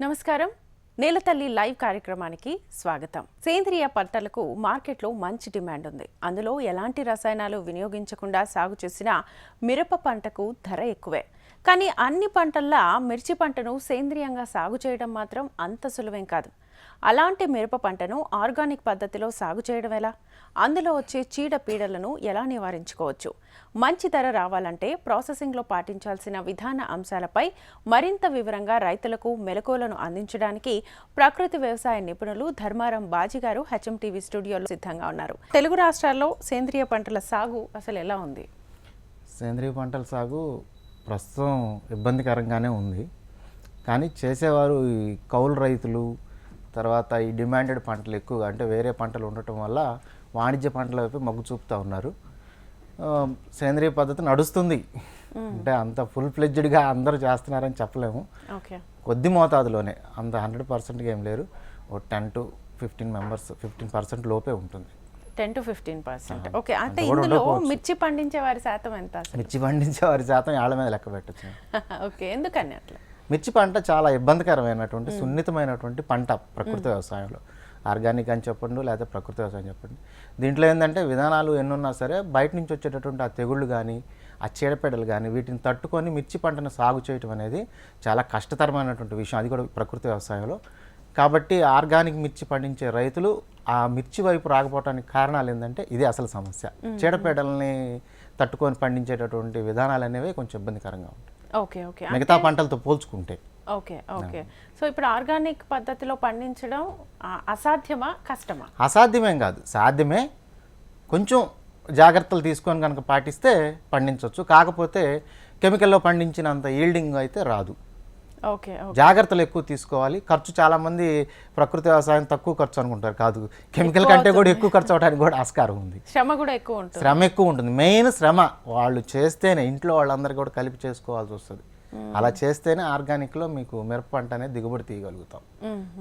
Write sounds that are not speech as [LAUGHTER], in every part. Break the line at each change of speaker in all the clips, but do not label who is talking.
నమస్కారం. నేలతల్లి లైవ్ కార్యక్రమానికి స్వాగతం. సేంద్రియ పంటలకు మార్కెట్లో మంచి డిమాండ్ ఉంది. అందులో ఎలాంటి రసాయనాలు వినియోగించకుండా సాగు చేసిన మిరప పంటకు ధర ఎక్కువే. కానీ అన్ని పంటల్లా మిర్చి పంటను సేంద్రియంగా సాగు చేయడం మాత్రం అంత సులభం కాదు. అలాంటి మిరప పంటను ఆర్గానిక్ పద్ధతిలో సాగు చేయడం ఎలా? అందులో వచ్చే చీడ పీడలను ఎలా నివారించుకోవచ్చు? మంచి ధర రావాలంటే ప్రాసెసింగ్లో పాటించాల్సిన విధాన అంశాలపై మరింత వివరంగా రైతులకు మెలకువలను అందించడానికి ప్రకృతి వ్యవసాయ నిపుణులు ధర్మారం బాజీ గారు హెచ్ఎం టీవీ స్టూడియోలో సిద్ధంగా ఉన్నారు. తెలుగు రాష్ట్రాల్లో సేంద్రియ పంటల సాగు అసలు ఎలా ఉంది?
సేంద్రియ పంటల సాగు ప్రస్తుతం ఇబ్బందికరంగానే ఉంది. కానీ చేసేవారు ఈ కౌలు రైతులు తర్వాత ఈ డిమాండెడ్ పంటలు ఎక్కువగా అంటే వేరే పంటలు ఉండటం వల్ల వాణిజ్య పంటల వైపు మొగ్గు చూపుతూ ఉన్నారు. సేంద్రియ పద్ధతి నడుస్తుంది. అంటే అంత ఫుల్ ఫ్లెడ్జ్డ్గా అందరూ చేస్తున్నారని చెప్పలేము.
ఓకే.
కొద్ది మోతాదులోనే అంత హండ్రెడ్ పర్సెంట్గా ఏం లేరు ఓ ten to fifteen members fifteen percent లోపే ఉంటుంది.
Ten to fifteen percent okay అంటే ఇందులో. మిర్చి పండించే వారి శాతం ఎంత
మిర్చి పండించే వారి శాతం ఏళ్ళ మీద లెక్క పెట్టచ్చు. [LAUGHS]
ఓకే ఎందుకని అట్లా?
మిర్చి పంట చాలా ఇబ్బందికరమైనటువంటి సున్నితమైనటువంటి పంట ప్రకృతి వ్యవసాయంలో. ఆర్గానిక్ అని చెప్పండి లేదా ప్రకృతి వ్యవసాయం చెప్పండి. దీంట్లో ఏంటంటే విధానాలు ఎన్నున్నా సరే బయట నుంచి వచ్చేటటువంటి ఆ తెగుళ్ళు కానీ ఆ చీడపీడలు కానీ వీటిని తట్టుకొని మిర్చి పంటను సాగు చేయటం అనేది చాలా కష్టతరమైనటువంటి విషయం. అది కూడా ప్రకృతి వ్యవసాయంలో. కాబట్టి ఆర్గానిక్ మిర్చి పండించే రైతులు ఆ మిర్చి వైపు రాకపోవడానికి కారణాలు ఏంటంటే ఇదే అసలు సమస్య. చీడపీడల్ని తట్టుకొని పండించేటటువంటి విధానాలు అనేవి కొంచెం ఇబ్బందికరంగా ఉంటాయి.
Okay okay.
మిగతా పంటలతో పోల్చుకుంటే.
Okay okay. సో ఇప్పుడు ఆర్గానిక్ పద్ధతిలో పండించడం అసాధ్యమా కష్టమా?
అసాధ్యమేం కాదు. సాధ్యమే. కొంచెం జాగ్రత్తలు తీసుకొని కనుక పాటిస్తే పండించవచ్చు కాకపోతే కెమికల్లో పండించినంత ఈల్డింగ్ అయితే రాదు. జాగ్రత్తలు ఎక్కువ తీసుకోవాలి. ఖర్చు చాలామంది ప్రకృతి వ్యవసాయం తక్కువ ఖర్చు అనుకుంటారు కాదు. కెమికల్ కంటే కూడా ఎక్కువ ఖర్చు అవడానికి కూడా ఆస్కారం ఉంది.
శ్రమ కూడా ఎక్కువ ఉంటుంది.
శ్రమ ఎక్కువ ఉంటుంది. మెయిన్ శ్రమ. వాళ్ళు చేస్తేనే ఇంట్లో వాళ్ళందరూ కూడా కలిపి చేసుకోవాల్సి వస్తుంది. అలా చేస్తేనే ఆర్గానిక్లో మీకు మిరప పంట అనేది దిగుబడి తీయగలుగుతాం.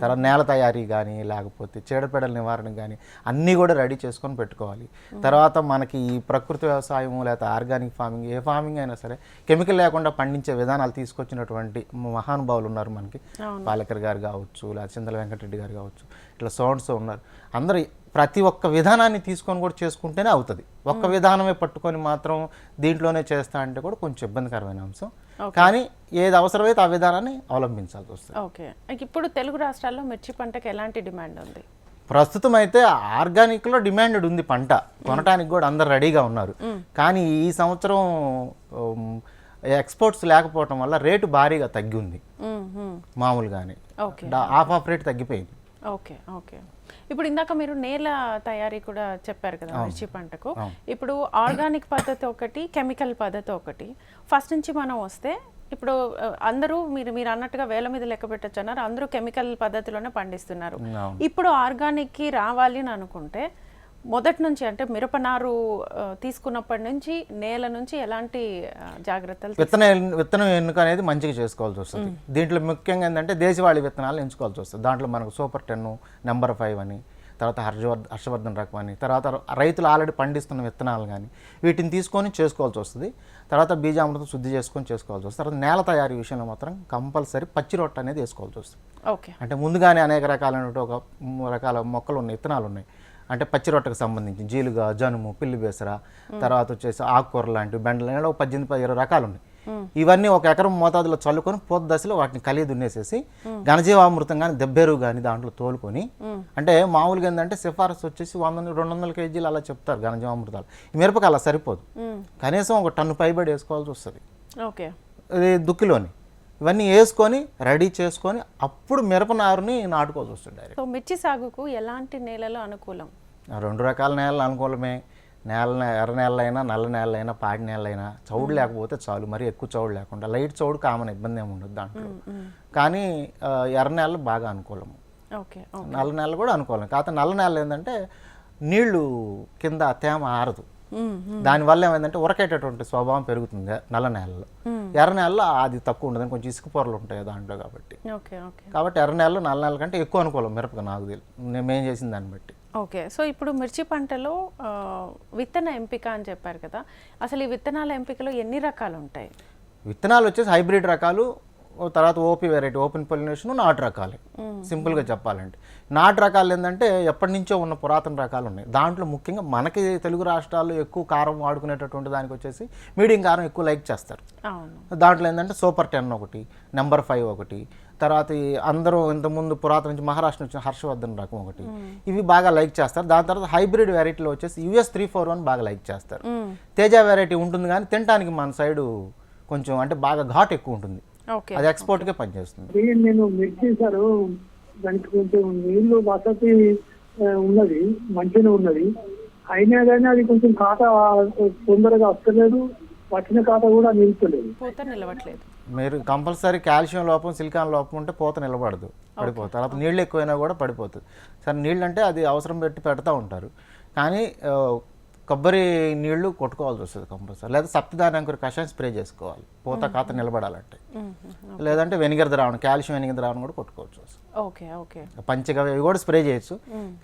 తర్వాత నేల తయారీ కానీ లేకపోతే చీడపీడల నివారణ కానీ అన్నీ కూడా రెడీ చేసుకొని పెట్టుకోవాలి. తర్వాత మనకి ఈ ప్రకృతి వ్యవసాయం లేకపోతే ఆర్గానిక్ ఫార్మింగ్ ఏ ఫార్మింగ్ అయినా సరే కెమికల్ లేకుండా పండించే విధానాలు తీసుకొచ్చినటువంటి మహానుభావులు ఉన్నారు మనకి. పాలకర్ గారు కావచ్చు లేదా చింతల వెంకటరెడ్డి గారు కావచ్చు ఇట్లా సోన్స్ ఉన్నారు. అందరూ ప్రతి ఒక్క విధానాన్ని తీసుకొని కూడా చేసుకుంటేనే అవుతుంది. ఒక్క విధానమే పట్టుకొని మాత్రం దీంట్లోనే చేస్తా అంటే కూడా కొంచెం ఇబ్బందికరమైన అంశం. కానీ ఏది అవసరమైతే ఆ విధానాన్ని అవలంబించాల్సి వస్తుంది.
ఓకే ఇప్పుడు తెలుగు రాష్ట్రాల్లో మిర్చి పంటకి ఎలాంటి డిమాండ్ ఉంది?
ప్రస్తుతం అయితే ఆర్గానిక్లో డిమాండెడ్ ఉంది పంట. కొనడానికి కూడా అందరు రెడీగా ఉన్నారు. కానీ ఈ సంవత్సరం ఎక్స్పోర్ట్స్ లేకపోవటం వల్ల రేటు భారీగా తగ్గి ఉంది.
మ్మ్.
మామూలుగానే.
ఓకే
హాఫ్ ఆఫ్ రేట్ తగ్గిపోయింది.
ఓకే ఓకే ఇప్పుడు ఇందాక మీరు నేల తయారీ కూడా చెప్పారు కదా మిర్చి పంటకు. ఇప్పుడు ఆర్గానిక్ పద్ధతి ఒకటి కెమికల్ పద్ధతి ఒకటి. ఫస్ట్ నుంచి మనం వస్తే ఇప్పుడు అందరూ మీరు మీరు అన్నట్టుగా వేల మీద లెక్క పెట్టచ్చు అన్నారు. అందరూ కెమికల్ పద్ధతిలోనే పండిస్తున్నారు. ఇప్పుడు ఆర్గానిక్కి రావాలి అని అనుకుంటే మొదటి నుంచి అంటే మిరపనారు తీసుకున్నప్పటి నుంచి నేల నుంచి ఎలాంటి జాగ్రత్తలు
విత్తనం విత్తనం ఎన్నుక అనేది మంచిగా చేసుకోవాల్సి వస్తుంది. దీంట్లో ముఖ్యంగా ఏంటంటే దేశవాళీ విత్తనాలు ఎంచుకోవాల్సి వస్తుంది. దాంట్లో మనకు సూపర్ టెన్ నెంబర్ ఫైవ్ అని తర్వాత హర్షవర్ధ హర్షవర్ధన్ రకం అని తర్వాత రైతులు ఆల్రెడీ పండిస్తున్న విత్తనాలు కానీ వీటిని తీసుకొని చేసుకోవాల్సి వస్తుంది. తర్వాత బీజామృతం శుద్ధి చేసుకొని చేసుకోవాల్సి వస్తుంది. తర్వాత నేల తయారీ విషయంలో మాత్రం కంపల్సరీ పచ్చి రొట్టె అనేది వేసుకోవాల్సి వస్తుంది.
ఓకే.
అంటే ముందుగానే అనేక రకాలైనటువంటి ఒక రకాల మొక్కలు ఉన్నాయి విత్తనాలు ఉన్నాయి. అంటే పచ్చి రొట్టెకు సంబంధించి జీలుగా జనుము పిల్లి బేసర తర్వాత వచ్చేసి ఆకుకూర లాంటివి బెండలు ఇలా ఒక పద్దెనిమిది పది ఇరవై రకాలు ఉన్నాయి ఇవన్నీ ఒక ఎకరం మోతాదులో చల్లుకొని పూత దశలో వాటిని కలిగి దున్నేసేసి ఘనజీవామృతం కానీ దెబ్బెరు కానీ దాంట్లో తోలుకొని అంటే మామూలుగా ఏంటంటే సిఫారసు వచ్చేసి వంద రెండు వందల కేజీలు అలా చెప్తారు ఘనజీవామృతాలు. ఈ మిరపకి అలా సరిపోదు. కనీసం ఒక టన్ను పైబడి వేసుకోవాల్సి వస్తుంది.
ఓకే.
దుక్కిలోని. ఇవన్నీ వేసుకొని రెడీ చేసుకొని అప్పుడు మిరప నారుని నాటుకోవాల్సి వస్తుంది డైరెక్ట్
సో మిర్చి సాగుకు ఎలాంటి నేలలు అనుకూలం?
రెండు రకాల నేలలు అనుకూలమే. నేల ఎర్ర నేలైనా నల్ల నేలైనా పాడి నేలైనా చౌడు లేకపోతే చాలు. మరి ఎక్కువ చౌడు లేకుండా. లైట్ చౌడు కామన్ ఇబ్బంది ఏమి ఉండదు దాంట్లో. కానీ ఎర్ర నేలలు బాగా అనుకూలము.
ఓకే
నల్ల నేలలు కూడా అనుకూలం కాకపోతే నల్ల నేల ఏంటంటే నీళ్ళు కింద తేమ ఆరదు. దానివల్ల ఏమైందంటే ఉరకేటటువంటి స్వభావం పెరుగుతుంది నల్ల నేలలో ఎర్ర నేలలో అది తక్కువ ఉండదు కొంచెం ఇసుక పొరలు ఉంటాయి దాంట్లో కాబట్టి.
Okay okay.
కాబట్టి ఎర్ర నేలలో నల్ల నేల కంటే ఎక్కువ అనుకూలం మిరపకు నాకు తెలియదు నేను మేము చేసిన దాన్ని బట్టి.
ఓకే సో ఇప్పుడు మిర్చి పంటలో విత్తన ఎంపిక అని చెప్పారు కదా అసలు ఈ విత్తనాల ఎంపికలో ఎన్ని రకాలు ఉంటాయి?
విత్తనాలు వచ్చేసి హైబ్రిడ్ రకాలు తర్వాత ఓపీ వెరైటీ ఓపెన్ పొలినేషన్ నాటు రకాలే. సింపుల్గా చెప్పాలంటే. నాటు రకాలు ఏంటంటే ఎప్పటి నుంచో ఉన్న పురాతన రకాలు ఉన్నాయి. దాంట్లో ముఖ్యంగా మనకి తెలుగు రాష్ట్రాల్లో ఎక్కువ కారం వాడుకునేటటువంటి దానికి వచ్చేసి మీడియం కారం ఎక్కువ లైక్ చేస్తారు. దాంట్లో ఏంటంటే సూపర్ టెన్ ఒకటి నెంబర్ ఫైవ్ ఒకటి తర్వాత అందరూ ఇంతకుముందు పురాతన నుంచి మహారాష్ట్ర నుంచి హర్షవర్ధన్ రకం ఒకటి ఇవి బాగా లైక్ చేస్తారు. దాని తర్వాత హైబ్రిడ్ వెరైటీలో వచ్చేసి యూఎస్ త్రీ ఫోర్ వన్ బాగా లైక్ చేస్తారు. తేజ వెరైటీ ఉంటుంది కానీ తినడానికి మన సైడు కొంచెం అంటే బాగా ఘాట్ ఎక్కువ ఉంటుంది.
ఓకే.
అది ఎక్స్పోర్ట్కే పనిచేస్తుంది.
ఇది నేను మిర్చి సార్ దానికి కొంచెం నీళ్ళు వసతి ఉన్నది మంచిగా ఉన్నది. అయినా కానీ అది కొంచెం కాట తొందరగా వస్తలేదు వచ్చిన కాట కూడా నిలుస్తలేదు.
పూత నిలవట్లేదు.
మీరు కంపల్సరీ కాల్షియం లోపం సిలికాన్ లోపం ఉంటే పోత నిలబడదు పడిపోతుంది తర్వాత నీళ్ళు ఎక్కువైనా కూడా పడిపోతుంది సరే నీళ్ళు అంటే అది అవసరం పెట్టి పెడతా ఉంటారు. కానీ కొబ్బరి నీళ్ళు కొట్టుకోవాల్సి వస్తుంది కంపల్సరీ. లేదా సప్తధాన్యాంకుర కషాయం స్ప్రే చేసుకోవాలి. పూత కాత నిలబడాలంటే. లేదంటే వెనిగర్ ద్రావణం కాల్షియం వెనిగర్ ద్రావణం కూడా కొట్టుకోవచ్చు
ఓకే ఓకే.
పంచగవ్య ఇవి కూడా స్ప్రే చేయొచ్చు.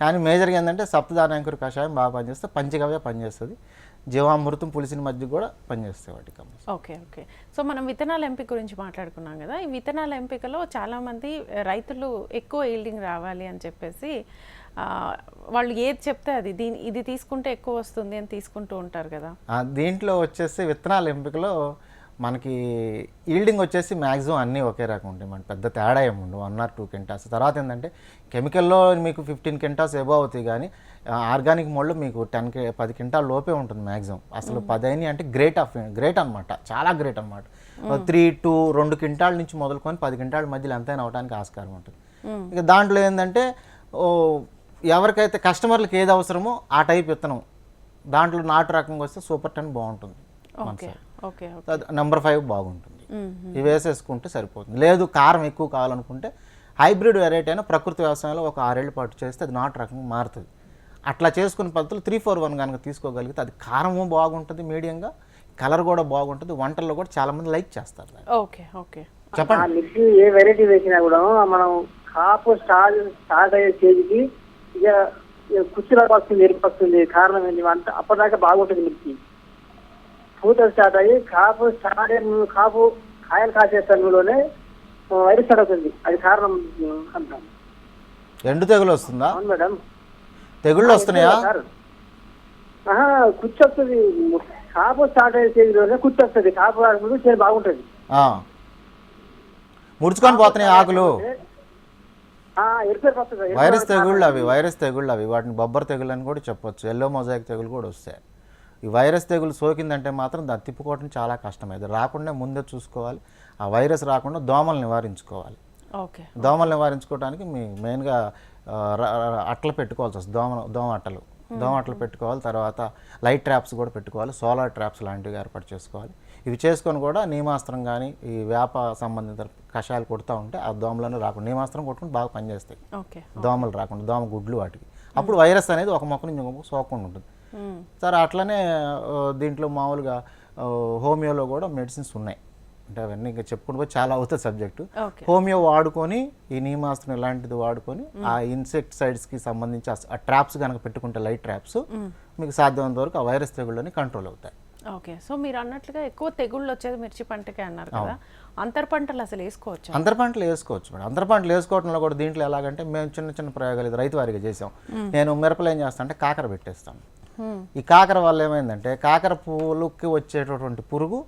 కానీ మేజర్గా ఏంటంటే సప్తధాన్యాంకుర కషాయం బాగా పనిచేస్తే పంచగవ్య పనిచేస్తుంది. జీవామృతం పులిసిన మధ్య కూడా పనిచేస్తాయి వాటికి కంపల్సరీ
ఓకే ఓకే. సో మనం విత్తనాల ఎంపిక గురించి మాట్లాడుకున్నాం కదా. ఈ విత్తనాల ఎంపికలో చాలామంది రైతులు ఎక్కువ ఈల్డింగ్ రావాలి అని చెప్పేసి వాళ్ళు ఏది చెప్తే అది దీని ఇది తీసుకుంటే ఎక్కువ వస్తుంది అని తీసుకుంటూ ఉంటారు కదా.
దీంట్లో వచ్చేసి విత్తనాల ఎంపికలో మనకి ఈల్డింగ్ వచ్చేసి మ్యాక్సిమం అన్నీ ఒకే రకం ఉంటాయి. మన పెద్ద తేడా ఏమి ఉండవు. వన్ ఆర్ టూ కింటాస్ తర్వాత ఏంటంటే కెమికల్లో మీకు ఫిఫ్టీన్ కింటాస్ ఎబో అవుతాయి కానీ ఆర్గానిక్ మోడ్లో మీకు టెన్కి పది కింటాల్ లోపే ఉంటుంది మ్యాక్సిమం అసలు పది అయినాయి అంటే గ్రేట్ ఆఫ్ గ్రేట్ అనమాట చాలా గ్రేట్ అనమాట త్రీ టు రెండు క్వింటాల నుంచి మొదలుకొని పది క్వింటాల మధ్యలో ఎంతైనా అవడానికి ఆస్కారం ఉంటుంది. ఇక దాంట్లో ఏంటంటే ఓ ఎవరికైతే కస్టమర్లకు ఏది అవసరమో ఆ టైప్ విత్తనం దాంట్లో నాటు రకంగా వస్తే సూపర్ టెన్ బాగుంటుంది.
ఓకే
నెంబర్ ఫైవ్ బాగుంటుంది. ఇవి వేసేసుకుంటే సరిపోతుంది. లేదు కారం ఎక్కువ కావాలనుకుంటే హైబ్రిడ్ వెరైటీ అయినా ప్రకృతి వ్యవసాయంలో ఒక ఆరేళ్ళ పాటు చేస్తే అది నాటు రకంగా మారుతుంది. అట్లా చేసుకునే పద్ధతులు త్రీ ఫోర్ వన్ కనుక తీసుకోగలిగితే అది కారము బాగుంటుంది మీడియంగా కలర్ కూడా బాగుంటుంది వంటల్లో కూడా చాలామంది లైక్ చేస్తారు.
Okay okay.
ఆ
చెప్పండి
మిర్చి ఏ వెరైటీ వేసినా కూడా మనం కాపు స్టార్ట్ స్టార్ట్ అయ్యే స్టేజ్కి ఇక కుచ్చులకు వస్తుంది ఎరుపు వస్తుంది కారణం ఏంటి అంత అప్పటిదాకా బాగుంటుంది మిర్చి పూత స్టార్ట్ అయ్యి కాపు స్టార్ట్ కాపు కాయలు కాసే సమయంలోనే వైరస్ అవుతుంది అది కారణం అంటాం.
ఎండు తెగులు వస్తుందా?
అవును మేడం.
తెగుళ్ళు వస్తున్నాయా?
సార్ ఆహా, కుచ్చు వస్తుంది కాపు స్టార్ట్ అయ్యే స్టేజ్లోనే కుచ్చు వస్తుంది కాపు రాకముందు చేను బాగుంటుంది.
ఆ. ముడుచుకొని పోతున్నాయి ఆకులు.
వస్తుంది
వైరస్. తెగుళ్ళు అవి వైరస్ తెగుళ్ళు అవి వాటిని బొబ్బర్ తెగుళ్ళు అని కూడా చెప్పొచ్చు. ఎల్లో మొజాయిక్ తెగులు కూడా వస్తాయి. ఈ వైరస్ తెగులు సోకిందంటే మాత్రం దాన్ని తిప్పుకోవడం చాలా కష్టం అది రాకుండా ముందే చూసుకోవాలి. ఆ వైరస్ రాకుండా దోమలు నివారించుకోవాలి.
ఓకే.
దోమలు నివారించుకోవడానికి మీ మెయిన్గా అట్టలు పెట్టుకోవాల్సి వస్తుంది. దోమ దోమ అట్టలు. దోమ అట్టలు పెట్టుకోవాలి. తర్వాత లైట్ ట్రాప్స్ కూడా పెట్టుకోవాలి. సోలార్ ట్రాప్స్ లాంటివి ఏర్పాటు చేసుకోవాలి. ఇవి చేసుకొని కూడా నీమాస్త్రం కానీ ఈ వేప సంబంధిత కషాయాలు కొడుతూ ఉంటే ఆ దోమలను రాకుండా నీమాస్త్రం కొట్టుకుని బాగా పనిచేస్తాయి.
ఓకే.
దోమలు రాకుండా దోమ గుడ్లు వాటికి. అప్పుడు వైరస్ అనేది ఒక మొక్క నుంచి ఇంకొక మొక్క సోకకుండా ఉంటుంది. సరే అట్లనే దీంట్లో మామూలుగా హోమియోలో కూడా మెడిసిన్స్ ఉన్నాయి. అంటే అవన్నీ ఇంకా చెప్పుకుంటూ చాలా అవుతుంది సబ్జెక్టు. హోమియో వాడుకొని ఈ నీమాస్త్రం ఇలాంటిది వాడుకొని ఆ ఇన్సెక్టిసైడ్స్కి సంబంధించి ఆ- ఆ ట్రాప్స్ కనుక పెట్టుకుంటే లైట్ ట్రాప్స్ మీకు సాధ్యమైనంత వరకు ఆ వైరస్ తెగుళ్ళని కంట్రోల్ అవుతాయి.
ఓకే. సో మీరు అన్నట్లుగా ఎక్కువ తెగుళ్ళు వచ్చేది మిర్చి పంటకే అన్నారు కదా. అంతర్ పంటలు అసలు వేసుకోవచ్చు?
అంతర పంటలు వేసుకోవచ్చు మేడం. అంతర పంటలు వేసుకోవడంలో కూడా దీంట్లో ఎలాగంటే మేము చిన్న చిన్న ప్రయోగాలు ఇది రైతు వారిగా చేసాం. నేను మిరపలు ఏం చేస్తాను అంటే కాకర పెట్టేస్తాను. ఈ కాకర వల్ల ఏమైందంటే కాకర పువ్వులకి వచ్చేటటువంటి పురుగు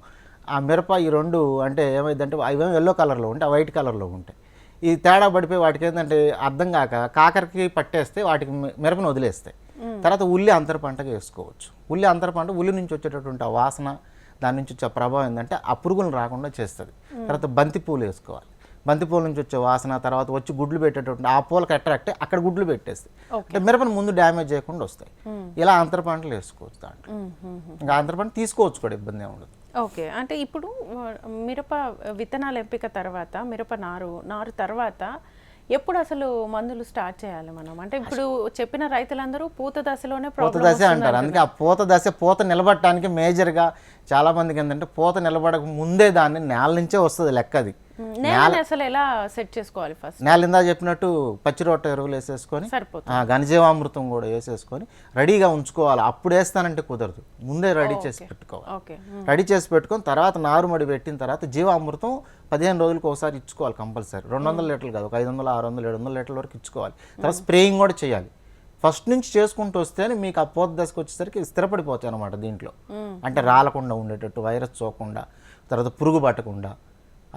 ఆ మిరప ఈ రెండు అంటే ఏమైందంటే అవేమో ఎల్లో కలర్లో ఉంటాయి వైట్ కలర్లో ఉంటాయి. ఈ తేడా పడిపోయి వాటికి ఏంటంటే అర్థం కాక కాకరకి పట్టేస్తే వాటికి మిరపను వదిలేస్తాయి. తర్వాత ఉల్లి అంతర పంటగా వేసుకోవచ్చు. ఉల్లి అంతర పంట ఉల్లి నుంచి వచ్చేటటువంటి ఆ వాసన దాని నుంచి వచ్చే ప్రభావం ఏంటంటే ఆ పురుగులను రాకుండా చేస్తుంది. తర్వాత బంతి పూలు వేసుకోవాలి. బంతి పూల నుంచి వచ్చే వాసన తర్వాత వచ్చి గుడ్లు పెట్టేటటువంటి ఆ పూలకు అట్రాక్ట్ అక్కడ గుడ్లు పెట్టేస్తాయి. అంటే మిరపను ముందు డ్యామేజ్ చేయకుండా వస్తాయి. ఇలా అంతర పంటలు వేసుకోవచ్చు దాంట్లో. ఇంకా అంతర పంట తీసుకోవచ్చు కూడా ఇబ్బంది ఉండదు.
ఓకే. అంటే ఇప్పుడు మిరప విత్తనాల ఎంపిక తర్వాత మిరప నారు నారు తర్వాత ఎప్పుడు అసలు మందులు స్టార్ట్ చేయాలి మనం? అంటే ఇప్పుడు చెప్పిన రైతులందరూ పూత దశలోనే
పూత దశ అంటారు. అందుకే ఆ పూత దశ పూత నిలబడటానికి మేజర్గా చాలా మందికి ఏంటంటే పూత నిలబడక ముందే దాన్ని నేల నుంచే వస్తుంది లెక్క అది
అసలు ఎలా సెట్ చేసుకోవాలి ఫస్ట్
నేల ఇందా చెప్పినట్టు పచ్చి రొట్టె ఎరువులు వేసేసుకొని ఘనజీవామృతం కూడా వేసేసుకొని రెడీగా ఉంచుకోవాలి. అప్పుడు వేస్తానంటే కుదరదు. ముందే రెడీ చేసి పెట్టుకోవాలి. రెడీ చేసి పెట్టుకొని తర్వాత నారుమడి పెట్టిన తర్వాత జీవామృతం పదిహేను రోజులకు ఒకసారి ఇచ్చుకోవాలి కంపల్సరీ. రెండు వందల లీటర్లు కాదు ఒక ఐదు వందలు ఆరు వందలు ఏడు వందల లీటర్ల వరకు ఇచ్చుకోవాలి. తర్వాత స్ప్రేయింగ్ కూడా చేయాలి. ఫస్ట్ నుంచి చేసుకుంటూ వస్తేనే మీకు ఆ పోత దశకు వచ్చేసరికి స్థిరపడిపోతాయి అనమాట దీంట్లో. అంటే రాలకుండా ఉండేటట్టు వైరస్ చూడకుండా తర్వాత పురుగు పట్టకుండా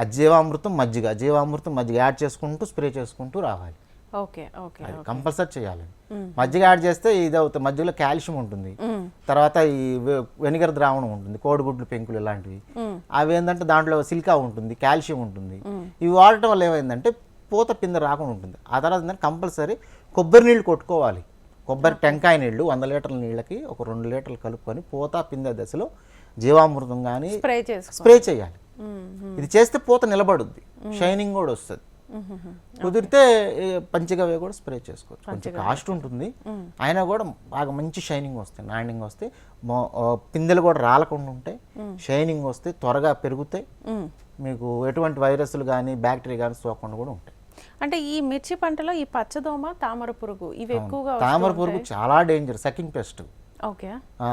ఆ జీవామృతం మజ్జిగ. జీవామృతం మజ్జిగ యాడ్ చేసుకుంటూ స్ప్రే చేసుకుంటూ రావాలి.
ఓకే ఓకే
అది కంపల్సరీ చేయాలి. మజ్జిగ యాడ్ చేస్తే ఇది అవుతుంది. మధ్యలో కాల్షియం ఉంటుంది. తర్వాత ఈ వెనిగర్ ద్రావణం ఉంటుంది. కోడిగుడ్లు పెంకులు ఇలాంటివి. అవి ఏంటంటే దాంట్లో సిలికా ఉంటుంది కాల్షియం ఉంటుంది. ఇవి వాడటం వల్ల ఏమైందంటే పూత పింద రాకుండా ఉంటుంది. ఆ తర్వాత ఏంటంటే కంపల్సరీ కొబ్బరి నీళ్ళు కొట్టుకోవాలి. కొబ్బరి టెంకాయ నీళ్ళు వంద లీటర్ల నీళ్ళకి ఒక రెండు లీటర్లు కలుపుకొని పూత పింద దశలో జీవామృతం కానీ
స్ప్రే
చేయాలి. ఇది చేస్తే పూత నిలబడుద్ది. షైనింగ్ కూడా వస్తుంది. కుదిరితే పంచగవ్య కూడా స్ప్రే చేసుకోవచ్చు. కొంచెం కాస్ట్ ఉంటుంది. అయినా కూడా బాగా మంచి షైనింగ్ వస్తాయి. మొ- ఆ, పిందెలు కూడా రాలకుండా ఉంటాయి. షైనింగ్ వస్తాయి త్వరగా పెరుగుతాయి. మీకు ఎటువంటి వైరస్లు కానీ బ్యాక్టీరియా కానీ సోకకుండా కూడా ఉంటాయి.
అంటే ఈ మిర్చి పంటలో ఈ పచ్చదోమ తామర పురుగు ఇవి ఎక్కువగా వస్తూ
తామర. పురుగు చాలా డేంజర్ సకింగ్ పెస్ట్
ఓకే.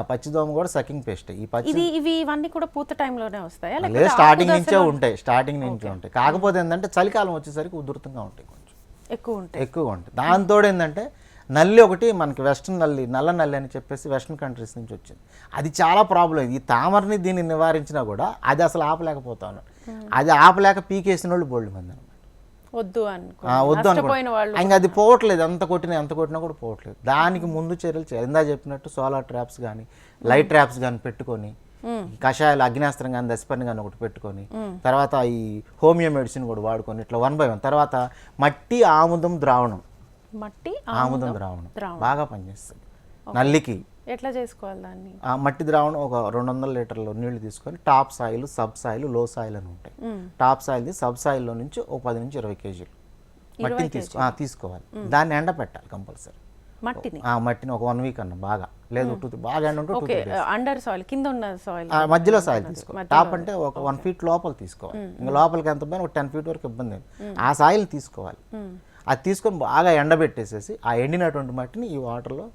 పచ్చిదోమ కూడా సకింగ్ పెస్ట్ ఈ పచ్చి
ఇది ఇవి ఇవన్నీ కూడా పూత టైంలోనే వస్తాయా?
లేదు స్టార్టింగ్ నుంచే ఉంటాయి స్టార్టింగ్ నుంచి ఉంటాయి. కాకపోతే ఏంటంటే చలికాలం వచ్చేసరికి ఉధృతంగా ఉంటాయి కొంచెం.
ఎక్కువ ఉంటాయి.
ఎక్కువగా ఉంటుంది దాంతో ఏంటంటే నల్లి ఒకటి మనకి వెస్ట్రన్ నల్లి నల్ల నల్లి అని చెప్పేసి వెస్ట్రన్ కంట్రీస్ నుంచి వచ్చింది. అది చాలా ప్రాబ్లం ఈ తామరని దీన్ని నివారించినా కూడా అది అసలు ఆపలేకపోతా ఉన్నారు. అది ఆపలేక పీకేసిన వాళ్ళు బోల్డ్ మంది అనమాట
వద్దు నష్టపోయిన
అనుకో ఇంకా అది పోవట్లేదు. ఎంత కొట్టినా ఎంత కొట్టినా కూడా పోవట్లేదు. దానికి ముందు చర్యలు చేయాలి. ఇందా చెప్పినట్టు సోలార్ ట్రాప్స్ కానీ లైట్ ట్రాప్స్ కానీ పెట్టుకొని కషాయాలు అగ్నేస్త్రం కానీ దశపర్ణి కానీ ఒకటి పెట్టుకొని తర్వాత ఈ హోమియో మెడిసిన్ కూడా వాడుకొని ఇట్లా వన్ బై వన్ తర్వాత మట్టి ఆముదం ద్రావణం.
మట్టి
ఆముదం ద్రావణం. బాగా పనిచేస్తుంది. నల్లికి
ఎట్లా చేసుకోవాలి దాన్ని?
ఆ మట్టి ద్రావణం ఒక రెండు వందల లీటర్ల నీళ్ళు తీసుకొని టాప్ సాయిల్ సబ్ సాయిల్లో సాయిల్ అని ఉంటాయి. టాప్ సాయిల్ సబ్ సాయిల్లో నుంచి ఒక పది నుంచి ఇరవై కేజీలు మట్టిని తీసుకో తీసుకోవాలి. దాన్ని ఎండ పెట్టాలి కంపల్సరీ.
మట్టిని?
ఆ మట్టిని ఒక వన్ వీక్ అన్న బాగా. లేదు టూ బాగా ఎండ ఉంటే
ఓకే అండర్ సాయిల్ కింద ఉన్న సాయిల్.
ఆ మధ్యలో సాయిల్ తీసుకోవాలి. టాప్ అంటే ఒక వన్ ఫీట్ లోపల తీసుకోవాలి. ఇంకా లోపలికి ఎంత పోయినా ఒక టెన్ ఫీట్ వరకు ఇబ్బంది ఆ సాయిల్ తీసుకోవాలి. అది తీసుకొని బాగా ఎండబెట్టేసేసి ఆ ఎండినటువంటి మట్టిని ఈ వాటర్లో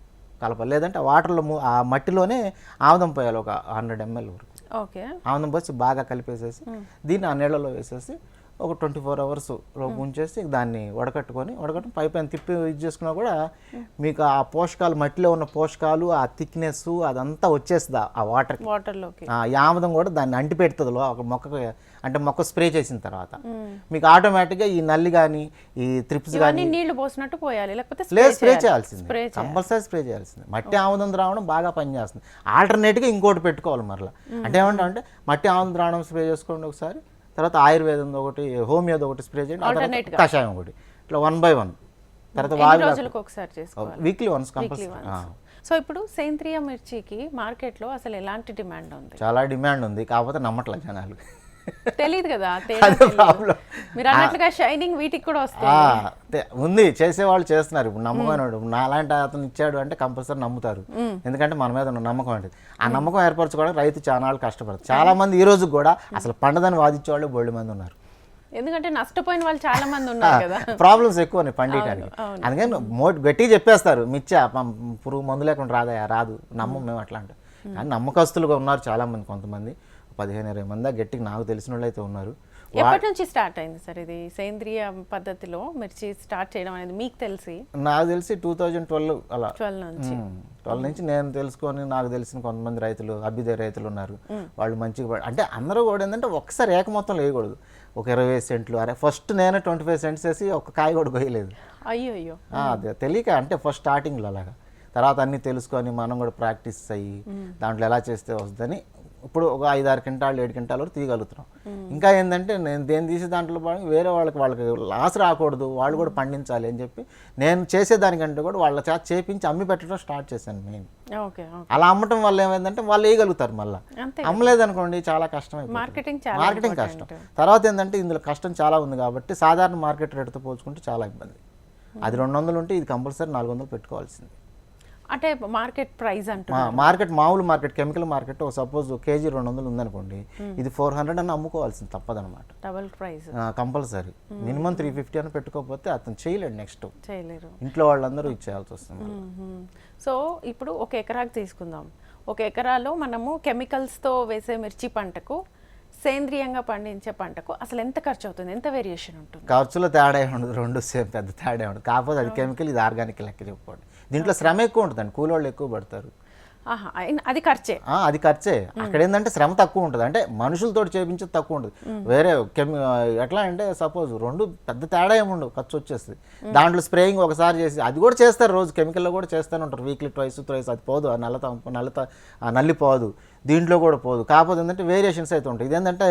కలపాలి లేదంటే వాటర్లో ఆ మట్టిలోనే ఆముదం పోయాలి ఒక హండ్రెడ్ ఎంఎల్ వరకు.
ఓకే.
ఆముదం పోసి బాగా కలిపేసేసి దీన్ని ఆ నీళ్ళలో వేసేసి ఒక ట్వంటీ ఫోర్ అవర్స్ ఉంచేసి దాన్ని వడకట్టుకొని వడకట్టు పై పైన తిప్పి ఇది చేసుకున్నా కూడా మీకు ఆ పోషకాలు మట్టిలో ఉన్న పోషకాలు ఆ థిక్నెస్ అదంతా వచ్చేస్తుంది ఆ వాటర్కి.
వాటర్లోకి.
ఆముదం కూడా దాన్ని అంటి పెడుతుంది లో ఒక మొక్కకు అంటే మొక్క స్ప్రే చేసిన తర్వాత. మీకు ఆటోమేటిక్గా ఈ నల్లి కానీ ఈ త్రిప్స్ కానీ
నీళ్ళు పోసినట్టు పోయాలి లేకపోతే
లేదు స్ప్రే
చేయాలి.
చేయాల్సింది. కంపల్సరీ స్ప్రే చేయాల్సింది. మట్టి ఆముదం ద్రావణం బాగా పనిచేస్తుంది. ఆల్టర్నేట్గా ఇంకోటి పెట్టుకోవాలి మరలా. అంటే ఏమంటా అంటే మట్టి ఆముదం ద్రావణం స్ప్రే చేసుకోండి ఒకసారి. తర్వాత ఆయుర్వేదం ఒకటి హోమియోది ఒకటి స్ప్రే చేయండి కషాయం ఒకటి. ఇట్లా వన్ బై వన్. తర్వాత
ఎన్ని
వావి
రోజులకు ఒకసారి చేసుకోవాలి?
Weekly once compulsory.
సో ఇప్పుడు సేంద్రియ మిర్చికి మార్కెట్లో అసలు ఎలాంటి డిమాండ్ ఉంది?
చాలా డిమాండ్ ఉంది. కాకపోతే నమ్మట్లేదు జనాలు.
తెలియదు కదా [LAUGHS] మీరు అన్నట్లుగా షైనింగ్ వీటికి కూడా వస్తుంది
ఉంది చేసేవాళ్ళు చేస్తున్నారు. ఇప్పుడు నమ్మకం నా అలాంటి అతను ఇచ్చాడు అంటే కంపల్సరీ నమ్ముతారు. ఎందుకంటే మన మీద ఉన్న నమ్మకం అంటే ఆ నమ్మకం ఏర్పరచుకోవడానికి రైతు చాలా నాళ్ళు కష్టపడతారు. చాలా మంది ఈ రోజు కూడా అసలు పండదని వాదించే వాళ్ళు బోల్డ్ మంది ఉన్నారు.
ఎందుకంటే నష్టపోయిన వాళ్ళు చాలా మంది ఉన్నారు కదా.
ప్రాబ్లమ్స్ ఎక్కువ ఉన్నాయి పండించడానికి అందుకని మో గట్టిగా చెప్పేస్తారు మిచ్చా పురుగు మందు లేకుండా రాదయా రాదు నమ్మం మేము అట్లా అంటే కానీ నమ్మకస్తులుగా ఉన్నారు చాలా మంది కొంతమంది. పదిహేను ఇరవై మంది గట్టిగా నాకు తెలిసిన వాళ్ళు అయితే ఉన్నారు
ఎప్పటి నుంచి స్టార్ట్ అయింది సార్ ఇది? సేంద్రియ పద్ధతిలో మిర్చి స్టార్ట్ చేయడం అనేది మీకు తెలిసి?
నాకు తెలిసి టూ థౌజండ్ ట్వెల్వ్ అలా.
ట్వెల్వ్ నుంచి.
ట్వెల్వ్ నుంచి నేను తెలుసుకొని నాకు తెలిసిన కొంతమంది రైతులు అభ్యుదయ రైతులు ఉన్నారు. వాళ్ళు మంచిగా అంటే అందరూ కూడా ఏంటంటే ఒకసారి ఏక మొత్తం వేయకూడదు ఒక ఇరవై సెంట్లు అరే ఫస్ట్ నేనే ట్వంటీ ఫైవ్ సెంట్స్ వేసి ఒక కాయ కూడా కొయ్యలేదు.
అయ్యో అయ్యో
అదే తెలియక అంటే ఫస్ట్ స్టార్టింగ్లో అలాగా. తర్వాత అన్నీ తెలుసుకొని మనం కూడా ప్రాక్టీస్ అయ్యి దాంట్లో ఎలా చేస్తే వస్తుందని ఇప్పుడు ఒక ఐదు ఆరు క్వింటాలు ఏడు క్వింటాల వరకు తీయగలుగుతున్నాం. ఇంకా ఏంటంటే నేను దేని తీసి దాంట్లో పడి వేరే వాళ్ళకి వాళ్ళకి లాస్ రాకూడదు వాళ్ళు కూడా పండించాలి అని చెప్పి నేను చేసేదానికంటే కూడా వాళ్ళ చేత చేపించి అమ్మి పెట్టడం స్టార్ట్ చేశాను మెయిన్ అలా అమ్మటం వల్ల ఏమైందంటే వాళ్ళు వేయగలుగుతారు మళ్ళీ. అమ్మలేదనుకోండి చాలా కష్టం.
మార్కెటింగ్
మార్కెటింగ్ కష్టం. తర్వాత ఏంటంటే ఇందులో కష్టం చాలా ఉంది కాబట్టి సాధారణ మార్కెట్ రేటుతో పోల్చుకుంటే చాలా ఇబ్బంది. అది రెండు వందలు ఉంటే ఇది కంపల్సరీ నాలుగు వందలు పెట్టుకోవాల్సింది.
అంటే మార్కెట్ ప్రైస్ అంటూ
మార్కెట్ మామూలు market chemical market suppose KG రెండు వందలు ఉందనుకోండి ఇది ఫోర్ హండ్రెడ్ అని అమ్ముకోవాల్సింది తప్పదనమాట
double price.
Compulsory. Minimum three fifty అని పెట్టుకోకపోతే అతను చేయలేడు నెక్స్ట్.
చేయలేరు.
ఇంట్లో వాళ్ళందరూ ఇచ్చేయాల్సి వస్తుంది.
సో ఇప్పుడు ఒక ఎకరాకి తీసుకుందాం. ఒక ఎకరాలో మనము కెమికల్స్తో వేసే మిర్చి పంటకు సేంద్రియంగా పండించే పంటకు అసలు ఎంత ఖర్చు అవుతుంది? ఎంత వేరియేషన్ ఉంటుంది?
ఖర్చులో తేడా ఉండదు రెండు సేమ్ పెద్ద తేడా ఉండదు కాకపోతే అది కెమికల్ ఇది ఆర్గానిక్ లెక్క చెప్పుకోండి. దీంట్లో శ్రమ ఎక్కువ ఉంటుందండి. కూలోళ్ళు ఎక్కువ పడతారు.
అది ఖర్చే.
అది ఖర్చే. అక్కడ ఏంటంటే శ్రమ తక్కువ ఉంటుంది. అంటే మనుషులతో చేపించేది తక్కువ ఉంటుంది. వేరే ఎట్లా అంటే సపోజ్ రెండు పెద్ద తేడా ఏమి ఉండవు. ఖర్చు వచ్చేస్తుంది. దాంట్లో స్ప్రేయింగ్ ఒకసారి చేసి అది కూడా చేస్తారు రోజు. కెమికల్లో కూడా చేస్తూనే ఉంటారు. వీక్లీ ట్వైస్ త్రైస్ అది పోదు. ఆ నల్లత నల్లత ఆ నల్లి పోదు. దీంట్లో కూడా పోదు. కాకపోతే ఏంటంటే వేరియేషన్స్ అయితే ఉంటాయి. ఇదేంటంటే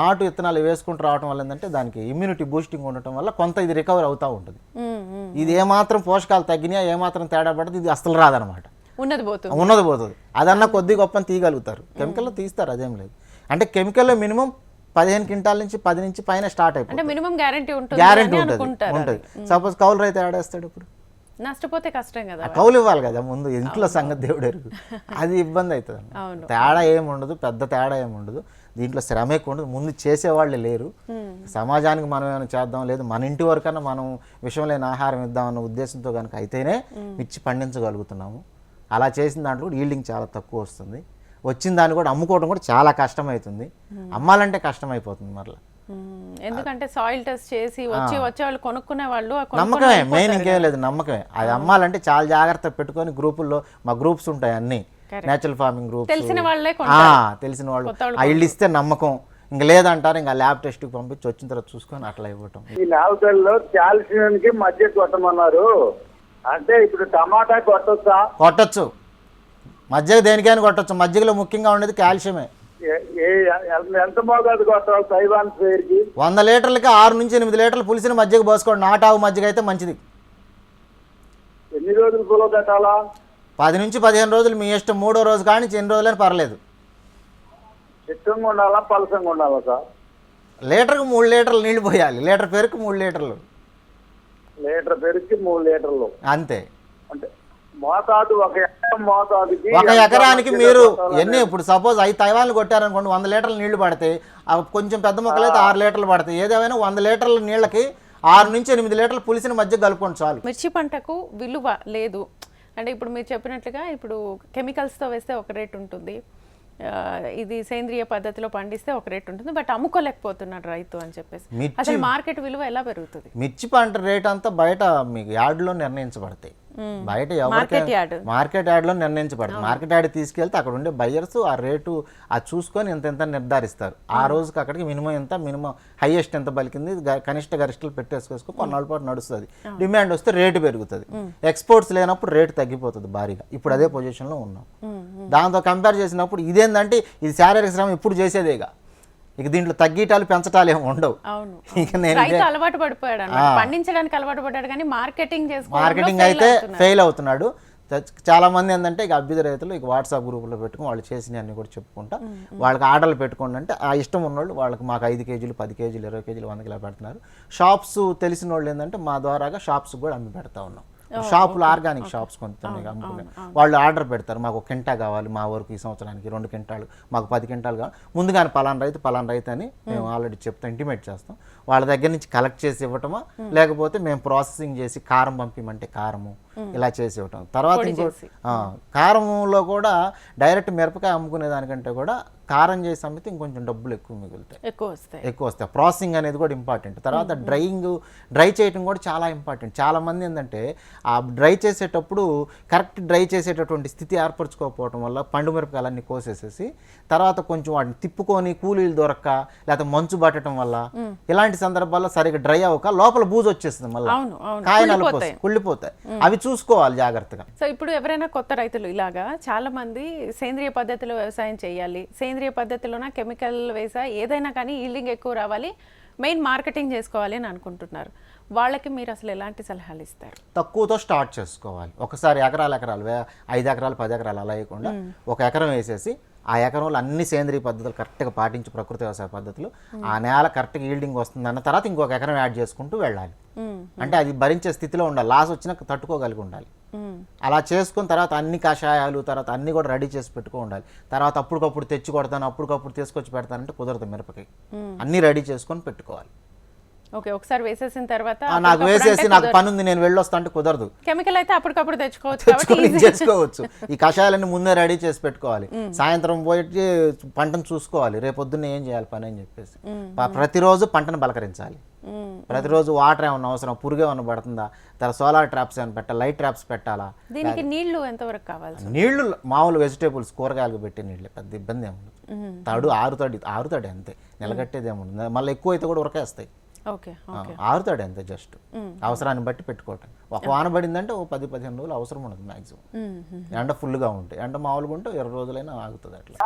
నాటు విత్తనాలు వేసుకుంటూ రావడం వల్ల ఏంటంటే దానికి ఇమ్యూనిటీ బూస్టింగ్ ఉండటం వల్ల కొంత ఇది రికవర్ అవుతూ ఉంటుంది. ఇది ఏమాత్రం పోషకాలు తగ్గినాయా ఏమాత్రం తేడా పడుతుంది ఇది అసలు రాదనమాట.
ఉన్నది పోతుంది.
ఉన్నది పోతుంది. అదన్నా కొద్ది గొప్ప తీయగలుగుతారు. కెమికల్లో తీస్తారు అదేం లేదు. అంటే కెమికల్లో మినిమం పదిహేను క్వింటాల నుంచి పది నుంచి పైన స్టార్ట్ అయిపోతుంది.
అంటే మినిమం గ్యారంటీ ఉంటుంది
గ్యారెంటీ ఉంటుంది సపోజ్ కౌలు రైతు ఆడేస్తాడు ఇప్పుడు.
నష్టపోతే కష్టం కదా
కౌలు ఇవ్వాలి కదా ముందు ఇంట్లో సంగతి దేవుడు ఎరుగు? అది ఇబ్బంది అవుతుంది. తేడా ఏమి ఉండదు పెద్ద తేడా ఏమి ఉండదు దీంట్లో శ్రమ ఎక్కువ ఉండదు ముందు చేసేవాళ్ళు లేరు. సమాజానికి మనం ఏమైనా చేద్దాం లేదు మన ఇంటి వరకన్నా మనం విషయం లేని ఆహారం ఇద్దామన్న ఉద్దేశంతో కనుక అయితేనే మిర్చి పండించగలుగుతున్నాము. అలా చేసిన దాంట్లో కూడా ఈల్డింగ్ చాలా తక్కువ వస్తుంది. వచ్చిన దాన్ని కూడా అమ్ముకోవడం కూడా చాలా కష్టమవుతుంది అమ్మాలంటే కష్టమైపోతుంది మరలా.
ఎందుకంటే సాయిల్ టెస్ట్ చేసి వచ్చి వచ్చే వాళ్ళు కొనుక్కునే వాళ్ళు
నమ్మకమే మెయిన్ ఇంకేం లేదు నమ్మకమే. అది అమ్మాలంటే చాలా జాగ్రత్త పెట్టుకొని గ్రూపుల్లో మా గ్రూప్స్ ఉంటాయి అన్ని. Natural farming groups.
తెలిసిన వాళ్ళే
తెలిసిన వాళ్ళు. ఆ ఇల్లు ఇస్తే నమ్మకం. ఇంక లేదంటారు ఇంకా ల్యాబ్ టెస్ట్కి పంపించి వచ్చిన తర్వాత చూసుకొని అట్లా ఇవ్వటం.
ఈ నాలుగల్లో కాల్షియంకి మధ్య కొట్టమన్నారు. అంటే ఇప్పుడు టమాటా కొట్టొచ్చా?
కొట్టచ్చు. మజ్జిగ దేనికైనా కొట్టచ్చు. మజ్జిగలో ముఖ్యంగా ఉండేది కాల్షియమే.
ఏ- ఏ- ఎంత- ఎంత మోతాదు కొట్టాలి తైవాన్ పేరుకి
వంద లీటర్లకి ఆరు నుంచి ఎనిమిది లీటర్లు పులిసిన మజ్జిగ పోసుకోండి. నాటావు మజ్జిగ అయితే మంచిది.
ఎన్ని రోజులు పూల పెట్టాలా
పది నుంచి పదిహేను రోజులు మీ ఇష్టం మూడో రోజు కానీ ఎన్ని రోజులైనా పర్లేదు.
చిత్తంగా ఉండాలా పలసంగా ఉండాలా సార్?
లీటర్కి మూడు లీటర్లు నీళ్ళు పోయాలి. లీటర్ పేరుకి మూడు లీటర్లు.
లీటర్ పెరిగి మూడు లీటర్లు.
అంతే.
అంటే మోతాదు ఒక ఎకరం మోతాదుకి
ఒక
ఎంత
ఎకరానికి మీరు? ఎన్ని ఇప్పుడు సపోజ్ ఐదు తైవాన్లు కొట్టారనుకోండి వంద లీటర్ల నీళ్ళు పడతాయి కొంచెం పెద్ద మొక్కలు అయితే ఆరు లీటర్లు పడతాయి. ఏదేమైనా వంద లీటర్ల నీళ్ళకి ఆరు నుంచి ఎనిమిది లీటర్లు పులిసిన మధ్య కలుపుకోండి చాలు.
మిర్చి పంటకు విలువ లేదు. అంటే ఇప్పుడు మీరు చెప్పినట్లుగా ఇప్పుడు కెమికల్స్తో వేస్తే ఒక రేట్ ఉంటుంది. ఇది సేంద్రియ పద్ధతిలో పండిస్తే ఒక రేట్ ఉంటుంది. బట్ అమ్ముకోలేకపోతున్నాడు రైతు అని చెప్పేసి. అసలు మార్కెట్ విలువ ఎలా పెరుగుతుంది?
మిర్చి పంట రేట్ అంతా బయట మీకు యార్డులో నిర్ణయించబడతాయి. బయట ఎవరికి
మార్కెట్
యార్డ్లో నిర్ణయించబడుతుంది మార్కెట్ యార్డ్ తీసుకెళ్తే అక్కడ ఉండే బయ్యర్స్ ఆ రేటు అది చూసుకొని ఎంత ఎంత నిర్ధారిస్తారు. ఆ రోజుకి అక్కడికి మినిమం ఎంత మినిమం హైయెస్ట్ ఎంత పలికింది కనిష్ట గరిష్టలు పెట్టేసుకో కొన్నాళ్ళ పాటు నడుస్తుంది. డిమాండ్ వస్తే రేటు పెరుగుతుంది. ఎక్స్పోర్ట్స్ లేనప్పుడు రేటు తగ్గిపోతుంది భారీగా. ఇప్పుడు అదే పొజిషన్లో ఉన్నాం. దాంతో కంపేర్ చేసినప్పుడు ఇదేంటంటే ఇది శారీరక శ్రమ ఇప్పుడు చేసేదేగా. ఇక దీంట్లో తగ్గీటాలు పెంచటాలు ఏమి ఉండవు.
అవును.
ఇక నేను
అలవాటు పడిపోయాడు పండించడానికి అలవాటు పడ్డాడు కానీ మార్కెటింగ్
మార్కెటింగ్ అయితే ఫెయిల్ అవుతున్నాడు. చాలా మంది ఏంటంటే ఇక అభ్యుద రైతులు ఇక వాట్సాప్ గ్రూపులో పెట్టుకుని వాళ్ళు చేసినవి అన్ని కూడా చెప్పుకుంటా. వాళ్ళకి ఆర్డర్లు పెట్టుకోండి అంటే ఆ ఇష్టం ఉన్నోళ్ళు వాళ్ళకి మాకు ఐదు కేజీలు పది కేజీలు ఇరవై కేజీలు వంద కిలో పెడుతున్నారు. షాప్స్ తెలిసిన వాళ్ళు ఏంటంటే మా ద్వారాగా షాప్స్ కూడా అమ్మి పెడతా ఉన్నాం. షాపులు ఆర్గానిక్ షాప్స్ కొంత అమ్ముకునే వాళ్ళు ఆర్డర్ పెడతారు మాకు ఒక కింటా కావాలి మా వరకు ఈ సంవత్సరానికి రెండు కింటాలు మాకు పది కింటాలు కావాలి. ముందుగానే పలానా రైతు పలానా రైతు అని మేము ఆల్రెడీ చెప్తాం ఇంటిమేట్ చేస్తాం. వాళ్ళ దగ్గర నుంచి కలెక్ట్ చేసి ఇవ్వటమా? లేకపోతే మేము ప్రాసెసింగ్ చేసి కారం పంపిమంటే కారము ఇలా చేసి ఇవ్వటం. తర్వాత ఇంకో కారంలో కూడా డైరెక్ట్ మిరపకాయ అమ్ముకునే దానికంటే కూడా కారం చేసి అమ్మితే ఇంకొంచెం డబ్బులు ఎక్కువ మిగులుతాయి.
ఎక్కువ వస్తాయి.
ఎక్కువ వస్తాయి. ప్రాసెసింగ్ అనేది కూడా ఇంపార్టెంట్ తర్వాత డ్రైయింగ్ డ్రై చేయటం కూడా చాలా ఇంపార్టెంట్ చాలా మంది ఏంటంటే ఆ డ్రై చేసేటప్పుడు కరెక్ట్ డ్రై చేసేటటువంటి స్థితి ఏర్పరచుకోకపోవడం వల్ల పండు మిరపకాయలన్నీ కోసేసేసి తర్వాత కొంచెం వాటిని తిప్పుకొని కూలీలు దొరక్క లేకపోతే మంచు పట్టడం వల్ల ఇలాంటి సందర్భాల్లో సరిగ్గా డ్రై అవ్వక లోపల బూజు వచ్చేస్తుంది మళ్ళీ.
అవును అవును.
కాయ
కుళ్ళిపోతాయి.
నలిపోతాయి కుళ్ళిపోతాయి. అవి చూసుకోవాలి జాగ్రత్తగా.
సో ఇప్పుడు ఎవరైనా కొత్త రైతులు ఇలాగా చాలా మంది సేంద్రియ పద్ధతిలో వ్యవసాయం చేయాలి సేంద్రియ పద్ధతిలోన కెమికల్ వేసా ఏదైనా కానీ ఈల్డింగ్ ఎక్కువ రావాలి మెయిన్ మార్కెటింగ్ చేసుకోవాలి అని అనుకుంటున్నారు. వాళ్ళకి మీరు అసలు ఎలాంటి సలహాలు ఇస్తారు?
తక్కువతో స్టార్ట్ చేసుకోవాలి. ఒకసారి ఎకరాలు ఎకరాలు ఐదు ఎకరాలు పది ఎకరాలు అలా వేయకుండా ఒక ఎకరం వేసేసి ఆ ఎకరంలో అన్ని సేంద్రియ పద్ధతులు కరెక్ట్గా పాటించి ప్రకృతి వ్యవసాయ పద్ధతులు ఆ నేల కరెక్ట్గా ఈల్డింగ్ వస్తుంది అన్న తర్వాత ఇంకొక ఎకరం యాడ్ చేసుకుంటూ వెళ్ళాలి. అంటే అది భరించే స్థితిలో ఉండాలి. లాస్ వచ్చినా తట్టుకోగలిగి ఉండాలి. అలా చేసుకున్న తర్వాత అన్ని కషాయాలు తర్వాత అన్ని కూడా రెడీ చేసి పెట్టుకో ఉండాలి తర్వాత అప్పటికప్పుడు తెచ్చి కొడతాను అప్పటికప్పుడు తీసుకొచ్చి పెడతానంటే కుదరదు మిరపకాయ. అన్ని రెడీ చేసుకొని పెట్టుకోవాలి.
ఓకే ఒకసారి వేసేసిన తర్వాత
నాకు వేసేసి నాకు పని ఉంది నేను వెళ్ళొస్తా అంటే కుదరదు.
కెమికల్ అయితే అప్పటికప్పుడు తెచ్చుకోవచ్చు
చేసుకోవచ్చు. ఈ కషాయాలన్నీ ముందే రెడీ చేసి పెట్టుకోవాలి. సాయంత్రం పోయి పంటను చూసుకోవాలి. రేపొద్దున్న ఏం చేయాలి పని అని చెప్పేసి. ప్రతిరోజు పంటను బలకరించాలి. ప్రతిరోజు వాటర్ ఏమన్నా అవసరం పురుగు ఏమన్నా పడుతుందా? తర్వాత సోలార్ ట్రాప్స్ ఏమైనా పెట్టాలి? లైట్ ట్రాప్స్ పెట్టాలా?
దీనికి నీళ్ళు ఎంతవరకు కావాలి
నీళ్ళు మామూలు వెజిటేబుల్స్ కూరగాయలకు పెట్టే నీళ్ళే పెద్ద ఇబ్బంది ఏముండదు తాడు ఆరుతాడు ఆరుతాడు అంతే. నిలగట్టేది ఏముండదు మళ్ళీ ఎక్కువ అయితే కూడా ఉరకేస్తాయి. ఆరుతాడు అంతే జస్ట్. అవసరాన్ని బట్టి పెట్టుకోవటం. ఒక వాన పడిందంటే ఓ పది పదిహేను రోజులు అవసరం ఉండదు మ్యాక్సిమం ఎండ ఫుల్గా ఉంటాయి ఎండ మామూలుగా ఉంటే ఇరవై రోజులైనా ఆగుతుంది అట్లా.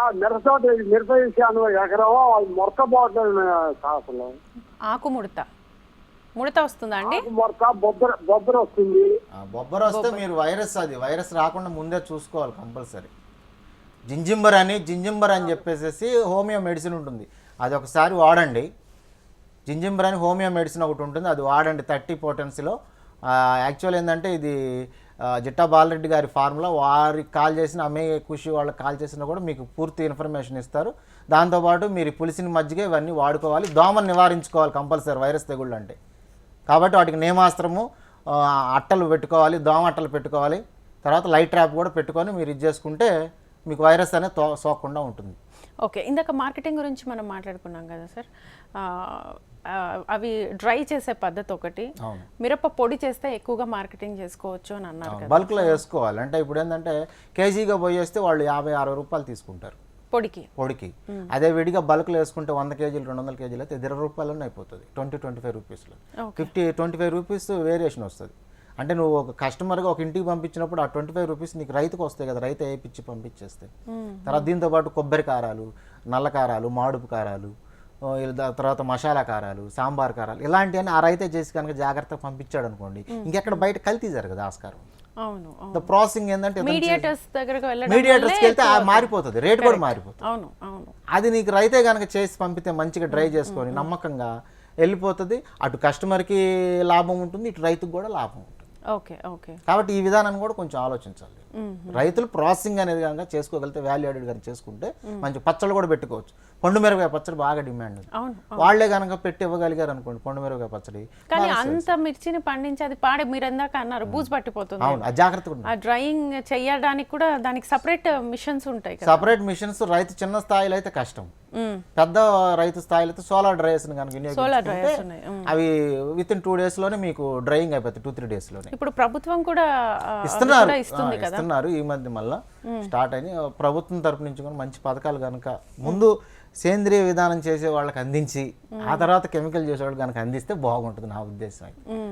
మిరప వేసాను అసలు
ఆకు ముడత. ముడత వస్తుందా అండి?
మొరక బొబ్బర వస్తుంది.
ఆ, బొబ్బర వస్తే మీరు వైరస్ అది వైరస్ రాకుండా ముందే చూసుకోవాలి కంపల్సరీ. జింజింబర్ అని జింజింబర్ అని చెప్పేసి హోమియో మెడిసిన్ ఉంటుంది. అది ఒకసారి వాడండి. జింజింబర్ అని హోమియో మెడిసిన్ ఒకటి ఉంటుంది అది వాడండి. థర్టీ పోటెన్సీలో యాక్చువల్ ఏంటంటే ఇది జిట్టా బాలరెడ్డి గారి ఫార్ములా. వారికి కాల్ చేసిన అమ్మే కృషి వాళ్ళకి కాల్ చేసినా కూడా మీకు పూర్తి ఇన్ఫర్మేషన్ ఇస్తారు. దాంతోపాటు మీరు పులిసిన మజ్జిగ ఇవన్నీ వాడుకోవాలి. దోమను నివారించుకోవాలి కంపల్సరీ వైరస్ తెగుళ్ళు అంటే. కాబట్టి వాటికి నేమాస్త్రము అట్టలు పెట్టుకోవాలి దోమ అట్టలు పెట్టుకోవాలి. తర్వాత లైట్ ట్రాప్ కూడా పెట్టుకొని మీరు ఇది చేసుకుంటే మీకు వైరస్ అనేది తో సోకుండా ఉంటుంది.
ఓకే. ఇందాక మార్కెటింగ్ గురించి మనం మాట్లాడుకున్నాం కదా సార్. అవి డ్రై చేసే పద్ధతి ఒకటి. మిరప పొడి చేస్తే ఎక్కువగా మార్కెటింగ్ చేసుకోవచ్చు అని అన్నారు
బల్క్లో వేసుకోవాలి. అంటే ఇప్పుడు ఏంటంటే కేజీగా పోయేస్తే వాళ్ళు యాభై అరవై రూపాయలు తీసుకుంటారు.
పొడికి.
పొడికి. అదే విడిగా బల్క్లో వేసుకుంటే వంద కేజీలు రెండు వందల కేజీలు అయితే ఇరవై రూపాయలనే అయిపోతుంది. ట్వంటీ ట్వంటీ ఫైవ్ రూపీస్లో fifty twenty five rupees variation వస్తుంది. అంటే నువ్వు ఒక కస్టమర్గా ఒక ఇంటికి పంపించినప్పుడు ఆ ట్వంటీ ఫైవ్ రూపీస్ నీకు రైతుకు వస్తాయి కదా రైతు వేయించి పంపించేస్తే. తర్వాత దీంతో పాటు కొబ్బరి కారాలు నల్ల కారాలు మాడుపు కారాలు తర్వాత మసాలా కారాలు సాంబార్ కారాలు ఇలాంటివన్నీ ఆ రైతే చేసి కనుక జాగ్రత్తగా పంపించాడు అనుకోండి ఇంకెక్కడ బయట కల్తీ జరగదు ఆస్కారం.
అవును
ద ప్రాసెసింగ్ ఏంటంటే
మీడియేటర్స్ దగ్గరకు వెళ్ళడం
మీడియేటర్స్కి వెళ్తే మారిపోతుంది రేట్ కూడా మారిపోతుంది.
అవును అవును.
అది నీకు రైతే కనుక చేసి పంపితే మంచిగా డ్రై చేసుకొని నమ్మకంగా వెళ్ళిపోతుంది అటు కస్టమర్కి లాభం ఉంటుంది ఇటు రైతుకు కూడా లాభం ఉంటుంది.
Okay okay.
కాబట్టి ఈ విధానాన్ని కూడా కొంచెం ఆలోచించాలి. రైతులు ప్రాసెసింగ్ అనేది కనుక చేసుకోగలిగితే వాల్యూ యాడెడ్ కనుక చేసుకుంటే మంచి పచ్చళ్ళు కూడా పెట్టుకోవచ్చు. పండు మిరపకాయ పచ్చడి బాగా డిమాండ్ ఉంది
అవును
వాళ్ళే కనుక పెట్టి ఇవ్వగలిగారు అనుకోండి పండు మిరపకాయ పచ్చడి.
కానీ అంత మిర్చిని పండించి అది పాడే మీరు ఎందాక అన్నారు బూజు పట్టిపోతుంది.
అవును జాగ్రత్తగా
డ్రైయింగ్ చేయడానికి కూడా దానికి సపరేట్ మిషన్స్ ఉంటాయి
సపరేట్ మిషన్స్ రైతు చిన్న స్థాయిలో అయితే కష్టం. పెద్ద రైతు స్థాయిలో అయితే సోలార్ డ్రైయర్స్ కనుక వినియోగించుకుంటే. అవి విత్ ఇన్ టూ డేస్లోనే మీకు డ్రైయింగ్ అయిపోతాయి టూ త్రీ డేస్లోనే.
ఇప్పుడు ప్రభుత్వం కూడా
ఇస్తున్నారు.
ఇస్తుంది కదా.
ఇస్తున్నారు ఈ మధ్య మళ్ళా స్టార్ట్ అయినాయి ప్రభుత్వం తరపు నుంచి కూడా మంచి పథకాలు కనుక ముందు సేంద్రియ విధానం చేసే వాళ్ళకి అందించి ఆ తర్వాత కెమికల్ చేసే వాళ్ళకి కనుక అందిస్తే బాగుంటుంది నా ఉద్దేశం.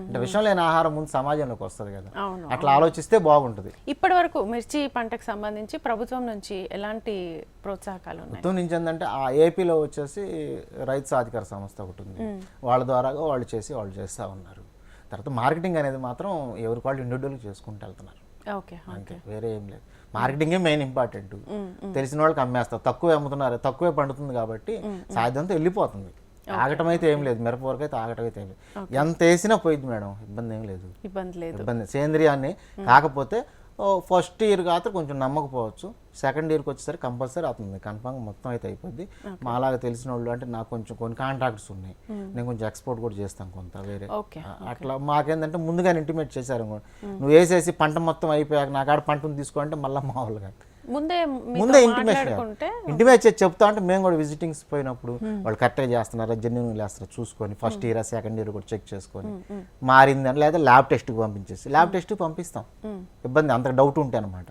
అంటే విషయం లేని ఆహారం ముందు సమాజంలోకి వస్తుంది కదా. అట్లా ఆలోచిస్తే బాగుంటుంది.
ఇప్పటి వరకు మిర్చి పంటకు సంబంధించి ప్రభుత్వం నుంచి ఎలాంటి ప్రోత్సాహకాలు
మొత్తం నుంచి ఏంటంటే ఆ ఏపీలో వచ్చేసి రైతు సాధికార సంస్థ ఒకటి ఉంది. వాళ్ళ ద్వారాగా వాళ్ళు చేసి వాళ్ళు చేస్తూ ఉన్నారు. తర్వాత మార్కెటింగ్ అనేది మాత్రం ఎవరికి వాళ్ళు ఇండివిజువల్ చేసుకుంటూ వెళ్తున్నారు. అంతే. వేరే ఏం లేదు. మార్కెటింగే మెయిన్ ఇంపార్టెంట్. తెలిసిన వాళ్ళకి అమ్మేస్తారు తక్కువే అమ్ముతున్నారు. తక్కువే పండుతుంది కాబట్టి సాధ్యంతో వెళ్ళిపోతుంది. ఆగటం అయితే ఏం లేదు. మిరప వరకు అయితే ఆగటం అయితే ఏం లేదు. ఎంత వేసినా పోయింది మేడం. ఇబ్బంది ఏం లేదు.
ఇబ్బంది లేదు.
ఇబ్బంది. సేంద్రియాన్ని కాకపోతే ఫస్ట్ ఇయర్ కాదు కొంచెం నమ్మకపోవచ్చు. సెకండ్ ఇయర్కి వచ్చేసరికి కంపల్సరీ అవుతుంది. కన్ఫామ్ మొత్తం అయితే అయిపోద్ది. మాలాగా తెలిసిన వాళ్ళు అంటే నాకు కొంచెం కొన్ని కాంట్రాక్ట్స్ ఉన్నాయి. నేను కొంచెం ఎక్స్పోర్ట్ కూడా చేస్తాను కొంత వేరే. అట్లా మాకేందంటే ముందుగానే ఇంటిమేట్ చేశారు. అనుకోండి. నువ్వు వేసేసి పంట మొత్తం అయిపోయాక నా కాడ పంటను తీసుకో అంటే మళ్ళీ మామూలుగా.
ముందే
ముందే ఇంటిమేషన్ ఇంటిమేట్ చేసి చెప్తా అంటే మేము కూడా విజిటింగ్స్ పోయినప్పుడు వాళ్ళు కరెక్ట్గా చేస్తున్నారా జెన్యున్ చేస్తారా చూసుకొని ఫస్ట్ ఇయర్ సెకండ్ ఇయర్ కూడా చెక్ చేసుకొని మారిందని లేదా ల్యాబ్ టెస్ట్కి పంపించేసి ల్యాబ్ టెస్ట్కి పంపిస్తాం. ఇబ్బంది అంత డౌట్ ఉంటే అనమాట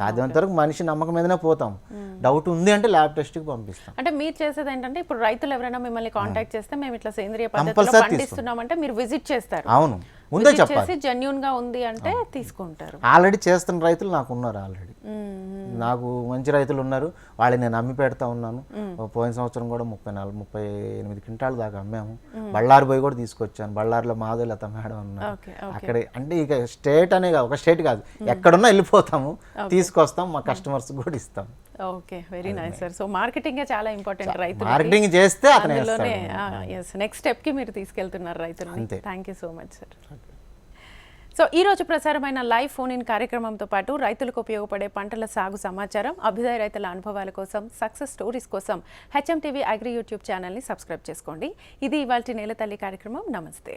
సాధ్యమైనంత వరకు మనిషి నమ్మకం మీదనే పోతాం. డౌట్ ఉంది అంటే ల్యాబ్ టెస్ట్కి పంపిస్తాం.
అంటే మీరు చేసేది ఏంటంటే ఇప్పుడు రైతులు ఎవరైనా మిమ్మల్ని కాంటాక్ట్ చేస్తే మేము ఇట్లా సేంద్రియ పద్ధతిలో పండిస్తున్నామంటే మీరు విజిట్ చేస్తారు.
అవును. ముందే చెప్పాలి.
జెన్యున్గా ఉంది అంటే తీసుకుంటారు.
ఆల్రెడీ చేస్తున్న రైతులు నాకు ఉన్నారు ఆల్రెడీ. నాకు మంచి రైతులు ఉన్నారు. వాళ్ళు నేను అమ్మి పెడతా ఉన్నాను. పోయిన సంవత్సరం కూడా ముప్పై నాలుగు ముప్పై ఎనిమిది క్వింటాల దాకా అమ్మాము. బళ్ళారి పోయి కూడా తీసుకొచ్చాను. బళ్ళారిలో మాధులత మేడం ఉన్నారు. అక్కడ అంటే ఇక స్టేట్ అనే కాదు ఒక స్టేట్ కాదు. ఎక్కడున్నా వెళ్ళిపోతాము. తీసుకొస్తాం మా కస్టమర్స్ కూడా ఇస్తాం.
Okay very nice sir so marketing చాలా ఇంపార్టెంట్ రైతులు
మార్కెటింగ్ చేస్తే
అందులోనే ఎస్ నెక్స్ట్ స్టెప్కి మీరు తీసుకెళ్తున్నారు రైతులని.
అంతే.
Thank you so much sir so ఈ రోజు ప్రసారమైన లైవ్ ఫోన్ ఇన్ కార్యక్రమంతో పాటు రైతులకు ఉపయోగపడే పంటల సాగు సమాచారం అభ్యుదయ రైతుల అనుభవాల కోసం సక్సెస్ స్టోరీస్ కోసం హెచ్ఎం టీవీ అగ్రి యూట్యూబ్ ఛానల్ని సబ్స్క్రైబ్ చేసుకోండి. ఇది ఇవాళ నేల తల్లి కార్యక్రమం. నమస్తే.